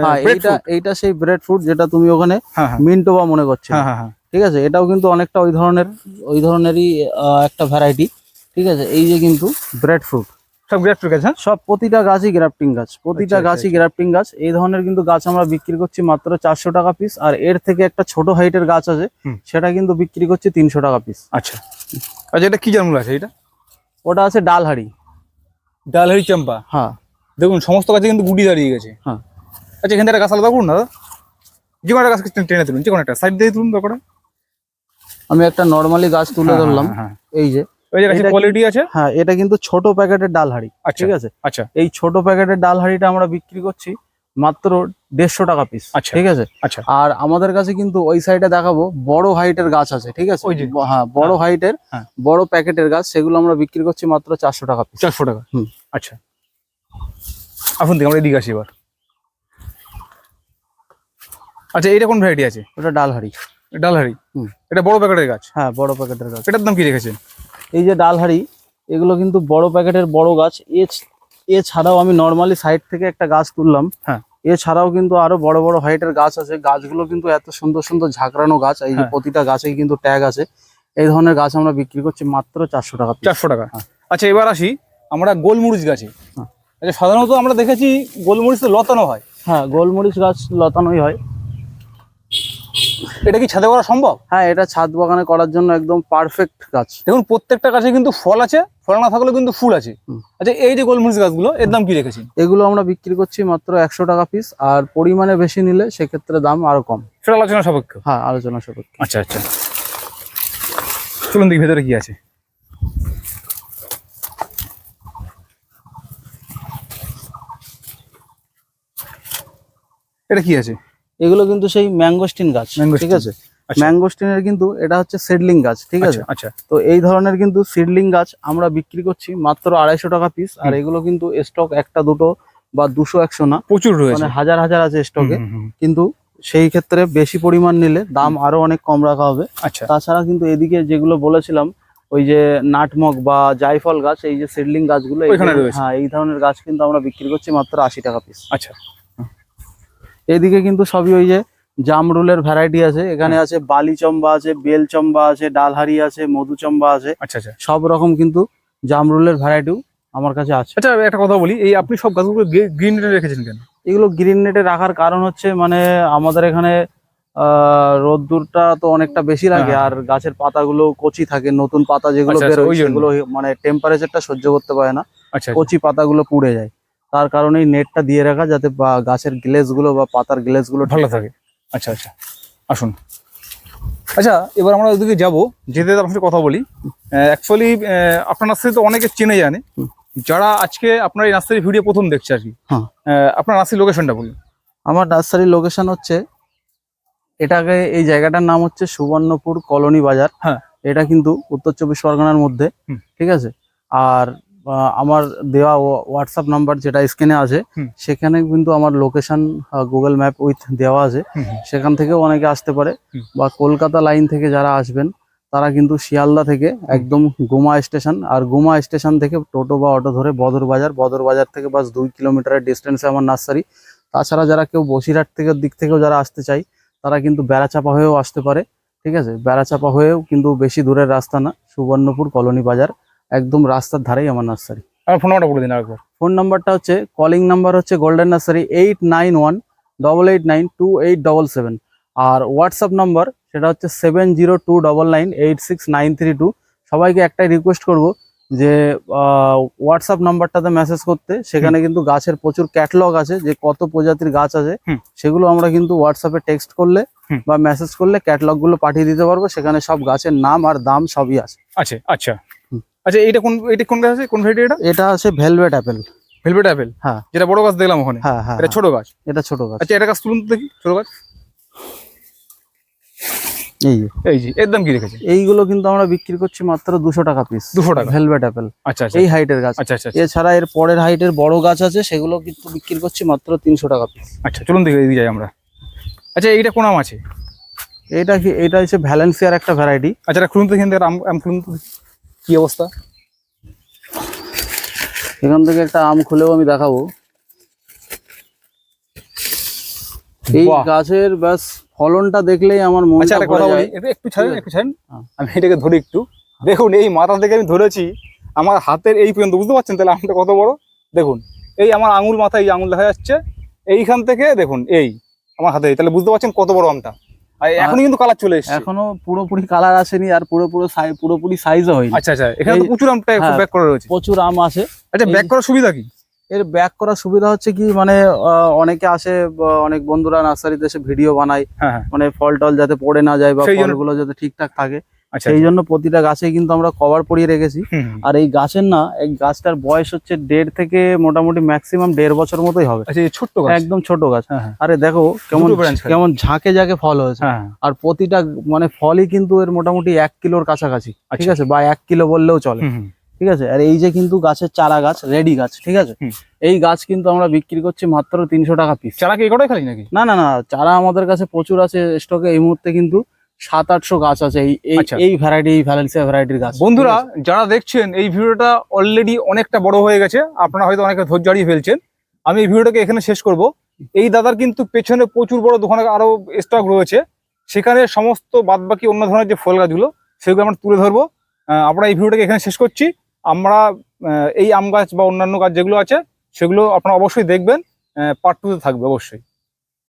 হ্যাঁ এইটা এইটা সেই ব্রেড ফ্রুট যেটা তুমি ওখানে হ্যাঁ হ্যাঁ। মিন্টোবা মনে করছ। হ্যাঁ হ্যাঁ ঠিক আছে? এটাও কিন্তু অনেকটা ওই ধরনের ওই ধরনেরই একটা ভ্যারাইটি ঠিক আছে? এই যে কিন্তু ব্রেড ফ্রুট সব গ্রেট ফ্রুট আছে হ্যাঁ? সব প্রতিটা গাছই গ্রাফটিং গাছ। প্রতিটা আচ্ছা, গাছই গ্রাফটিং গাছ। এই ধরনের কিন্তু গাছ আমরা বিক্রি করছি মাত্র চারশো টাকা পিস আর এর থেকে একটা ছোট হাইটের গাছ আছে সেটা কিন্তু বিক্রি করছি তিনশো টাকা পিস আচ্ছা। আচ্ছা এটা কি জামগুলো আছে এটা ওটা আছে ডালহাড়ি। ডালহারি চাম্পা? হ্যাঁ। দেখুন সমস্ত গাছে কিন্তু গুটি দাঁড়িয়ে গেছে। হ্যাঁ। আচ্ছা এখান থেকে একটা গাছ আলাদা করুন না দাদা। যে কোনো একটা গাছ টেনে তুলুন যে কোনো একটা। সাইড দিয়ে তুলুন ব্যাপারে আমি একটা নর্মালি গাছ তুলে হ্যাঁ, ধরলাম। হ্যাঁ, হ্যাঁ। এই যে কোয়ালিটি আছে? হ্যাঁ এটা কিন্তু ছোট প্যাকেটের ডালহাড়ি আচ্ছা ঠিক আছে? আচ্ছা। এই ছোট প্যাকেটের আমরা বিক্রি করছি মাত্র দেড়শো টাকা পিস আচ্ছা। ঠিক আছে? আচ্ছা। আর আমাদের কাছে কিন্তু ওই সাইডে দেখাবো বড় হাইটের গাছ আছে ঠিক আছে? ওই যে। হ্যাঁ বড় হাইটের হ্যাঁ। বড় প্যাকেটের গাছ সেগুলো আমরা বিক্রি করছি মাত্র চারশো টাকা পিস চারশো টাকা। আচ্ছা। আসুন দেখি আমরা এদিকে আসি এবার। আচ্ছা এটা কোন ভ্যারাইটি আছে? ওটা ডালহাড়ি ডালহারি? হুম। এটা বড় প্যাকেটের গাছ? হ্যাঁ বড় প্যাকেটের গাছ। এটার দাম কি রেখেছেন? এই যে ডালহাড়ি এগুলো কিন্তু বড় প্যাকেটের বড় গাছ। এ- এছাড়াও আমি নর্মালি সাইড থেকে একটা গাছ তুললাম। হ্যাঁ। এছাড়াও কিন্তু আরও বড় বড় হাইটের গাছ আছে। গাছগুলো কিন্তু এত সুন্দর সুন্দর ঝাঁকড়ানো গাছ। এই যে হ্যাঁ। প্রতিটা গাছেই কিন্তু ট্যাগ আছে। এই ধরনের গাছ আমরা বিক্রি করছি মাত্র চারশো টাকা চারশো টাকা। হ্যাঁ। আচ্ছা এবার আসি আমরা গোলমরিচ গাছে। আচ্ছা সাধারণত আমরা দেখেছি গোলমরিচ লতানো হয়। হ্যাঁ গোলমরিচ গাছ লতানোই হয়। এটা কি ছাদে করা সম্ভব? হ্যাঁ এটা ছাদ বাগানে করার জন্য একদম পারফেক্ট গাছ। দেখুন প্রত্যেকটা গাছে কিন্তু ফল আছে ফল না থাকলেও কিন্তু ফুল আছে। আচ্ছা এই যে গোলমরিচ গাছগুলো এর দাম কি রেখেছি এগুলো আমরা বিক্রি করছি মাত্র একশো টাকা পিস আর পরিমাণে বেশি নিলে সেক্ষেত্রে দাম আরও কম। সেটা আলোচনা সাপেক্ষ। হ্যাঁ আলোচনা সাপেক্ষে। আচ্ছা আচ্ছা। চলুন দেখি ভেতরে কি আছে। এটা কি আছে? এগুলো কিন্তু সেই ম্যাঙ্গোস্টিন গাছ ঠিক আছে? আচ্ছা। ম্যাঙ্গোস্টিনের কিন্তু এটা হচ্ছে সিডলিং গাছ ঠিক আছে? আচ্ছা। আচ্ছা তো এই ধরনের কিন্তু সিডলিং গাছ আমরা বিক্রি করছি মাত্র আড়াইশো টাকা পিস আর এগুলো কিন্তু স্টক একটা দুটো বা দুশো একশো না। প্রচুর রয়েছে। মানে হাজার হাজার আছে স্টকে। কিন্তু সেই ক্ষেত্রে বেশি পরিমাণ নিলে দাম আরও অনেক কম রাখা হবে। আচ্ছা। তাছাড়া কিন্তু এদিকে যেগুলো বলেছিলাম ওই যে নাটমগ বা জায়ফল গাছ এই যে সিডলিং গাছগুলো হ্যাঁ এই ধরনের গাছ কিন্তু আমরা বিক্রি করছি মাত্র আশি টাকা পিস আচ্ছা। এদিকে কিন্তু সবই ওই যে জামরুলের ভ্যারাইটি আছে। এখানে আছে বালি চম্বা আছে বেল চম্বা আছে ডালহারি আছে মধু চম্বা আছে। আচ্ছা আচ্ছা। সব রকম কিন্তু জামরুলের ভ্যারাইটিও আমার কাছে আছে। আচ্ছা একটা কথা বলি এই আপনি সব গাছগুলো গ্রিন রেটে রেখেছেন কেন? এগুলো গ্রিন নেটে রাখার কারণ হচ্ছে মানে আমাদের এখানে আহ রোদ্দুরটা তো অনেকটা বেশি লাগে হ্যাঁ, আর গাছের পাতাগুলো কচি থাকে নতুন পাতা যেগুলো আচ্ছা, আচ্ছা, বেরোয় সেগুলো মানে টেম্পারেচারটা সহ্য করতে পারে না। কচি পাতাগুলো পুড়ে যায়। তার কারণেই নেটটা দিয়ে রাখা যাতে গাছের গ্লেজগুলো বা পাতার গ্লেজগুলো ভালো থাকে। আচ্ছা আচ্ছা। আসুন। আচ্ছা এবার আমরা ওদিকে যাব। যেতে আপনার সাথে কথা বলি। অ্যাকচুয়ালি আপনার নার্সারি তো অনেকে চেনে জানে। যারা আজকে আপনার এই নার্সারি ভিডিও প্রথম দেখছে আর কি। হ্যাঁ। আপনার নার্সারি লোকেশনটা বলুন। আমার নার্সারির লোকেশন হচ্ছে এটাকে এই জায়গাটার নাম হচ্ছে সুবর্ণপুর কলোনি বাজার। হ্যাঁ। এটা কিন্তু উত্তর চব্বিশ পরগনার মধ্যে ঠিক আছে? আর আমার দেওয়া হোয়াটসঅ্যাপ নাম্বার যেটা স্ক্রিনে আছে সেখানে কিন্তু আমার লোকেশন গুগল ম্যাপ উইথ দেওয়া আছে। সেখান থেকেও অনেকে আসতে পারে। বা কলকাতা লাইন থেকে যারা আসবেন তারা কিন্তু শিয়ালদা থেকে একদম গুমা স্টেশন আর গুমা স্টেশন থেকে টোটো বা অটো ধরে বদর বাজার বদর বাজার থেকে বাস দুই কিলোমিটারের ডিস্টেন্সে আমার নার্সারি। তাছাড়া যারা কেউ বসিরহাট থেকে দিক থেকেও যারা আসতে চায় তারা কিন্তু বেড়াচাপা হয়েও আসতে পারে ঠিক আছে? বেড়াচাপা হয়েও কিন্তু বেশি দূরের রাস্তা না সুবর্ণপুর কলোনি বাজার। একদম রাস্তার ধারেই আমার নার্সারি। আমার ফোন নাম্বারটা বলে দিন আরেকবার। ফোন নাম্বারটা হচ্ছে কলিং নাম্বার হচ্ছে golden nursery eight nine one double eight nine two eight double seven আর হোয়াটসঅ্যাপ নাম্বার সেটা হচ্ছে seven zero two double nine eight six nine three two সবাইকে একটাই রিকোয়েস্ট করব যে হোয়াটসঅ্যাপ নাম্বারটাতে মেসেজ করতে। সেখানে কিন্তু গাছের প্রচুর ক্যাটলগ আছে যে কত প্রজাতির গাছ আছে সেগুলো আমরা কিন্তু হোয়াটসঅ্যাপে টেক্সট করলে বা মেসেজ করলে ক্যাটলগগুলো পাঠিয়ে দিতে পারব। সেখানে সব গাছের নাম আর দাম সবই আছে। আচ্ছা আচ্ছা। আচ্ছা এইটা কোন এটা কোন গাছ আছে? কোন ভ্যারাইটি এটা? এটা আছে ভেলভেট অ্যাপেল। Velvet Apple? হ্যাঁ। যেটা বড় গাছ দেখলাম ওখানে। হ্যাঁ হ্যাঁ এটা হ্যাঁ, ছোট গাছ? এটা ছোট গাছ। আচ্ছা এটা গাছ তুলুন তো দেখি ছোট গাছ। এই যে। এই যে এর দাম কি রেখেছে? এইগুলো কিন্তু আমরা বিক্রি করছি মাত্র দুশো টাকা পিস 200 টাকা? Velvet apple. আচ্ছা আচ্ছা। এই হাইটের গাছ। আচ্ছা আচ্ছা আচ্ছা। এছাড়া এর পরের হাইটের বড় গাছ আছে সেগুলো কিন্তু বিক্রি করছি মাত্র তিনশো টাকা পিস আচ্ছা চলুন দেখে এদিকে যাই আমরা। আচ্ছা এইটা কোন আম আছে? এটা কি এটা হচ্ছে ভ্যালেন্সিয়ার একটা ভ্যারাইটি আচ্ছা এটা খুলুন তো এখান থেকে আম আম খুলুন তো। কি অবস্থা? এখান থেকে একটা আম খুলেও আমি দেখাবো। এই গাছের ব্যাস ফলনটা দেখলেই আমার আচ্ছা কথা বলি। একটু একটু ছাড়েন একটু ছাড়েন। হ্যাঁ। আমি এটাকে ধরি একটু। দেখুন এই মাথা থেকে আমি ধরেছি আমার হাতের এই পর্যন্ত বুঝতে পারছেন তাহলে আমটা কত বড়? দেখুন এই আমার আঙুল মাথায় এই আঙুল দেখা যাচ্ছে। এইখান থেকে দেখুন এই আমার হাতে তাহলে বুঝতে পারছেন কত বড় আমটা। আর এখনই কিন্তু কালার চলে এসেছে। এখনও পুরোপুরি কালার আসেনি আর পুরোপুরি পুরোপুরি সাইজও হয়নি। আচ্ছা আচ্ছা এখানে তো প্রচুর আমটা। ব্যাক করা রয়েছে। প্রচুর আম আছে। আচ্ছা ব্যাক করার সুবিধা কি? এর ব্যাক করার সুবিধা হচ্ছে কি মানে অনেকে আসে অনেক বন্ধুরা নার্সারিতে এসে ভিডিও বানায়। হ্যাঁ হ্যাঁ। মানে ফল টল যাতে পড়ে না যায় বা ফলগুলো যাতে ঠিকঠাক থাকে। সেই জন্য প্রতিটা গাছে কিন্তু আমরা কভার পরিয়ে রেখেছি। আর এই গাছের না এই গাছটার বয়স হচ্ছে দেড় থেকে মোটামুটি ম্যাক্সিমাম দেড় বছর মতোই হবে। আচ্ছা ছোট্ট একদম ছোট গাছ। হ্যাঁ হ্যাঁ। আরে দেখো কেমন। কেমন ঝাঁকে ঝাঁকে ফল হয়েছে। হ্যাঁ। আর প্রতিটা মানে ফলই কিন্তু এর মোটামুটি এক কিলোর কাছাকাছি ঠিক আচ্ছা। আছে? বা এক কিলো বললেও চলে। ঠিক আছে? আর এই যে কিন্তু গাছের চারা গাছ রেডি গাছ ঠিক আছে? এই গাছ কিন্তু আমরা বিক্রি করছি মাত্র তিনশো টাকা পিস চারা কি এটাই খালি নাকি? না না না চারা আমাদের কাছে প্রচুর আছে স্টকে এই মুহূর্তে কিন্তু সাত আটশো গাছ আছে। এই এই আচ্ছা। ভ্যারাইটি এই ভ্যালেন্সিয়া ভ্যারাইটির গাছ। বন্ধুরা যারা দেখছেন এই ভিডিওটা অলরেডি অনেকটা বড় হয়ে গেছে। আপনারা হয়তো অনেকে ধৈর্য হারিয়ে ফেলছেন। আমি এই ভিডিওটাকে এখানে শেষ করব। এই দাদার কিন্তু পেছনে প্রচুর বড় দোকানে আরও স্টক রয়েছে। সেখানে সমস্ত বাদবাকি অন্য ধরনের যে ফল গাছগুলো সেগুলো আমরা তুলে ধরবো। আহ, আমরা এই ভিডিওটাকে এখানে শেষ করছি। আমরা এই আম গাছ বা অন্যান্য গাছ যেগুলো আছে সেগুলো আপনারা অবশ্যই দেখবেন। পার্ট টুতে থাকবে অবশ্যই।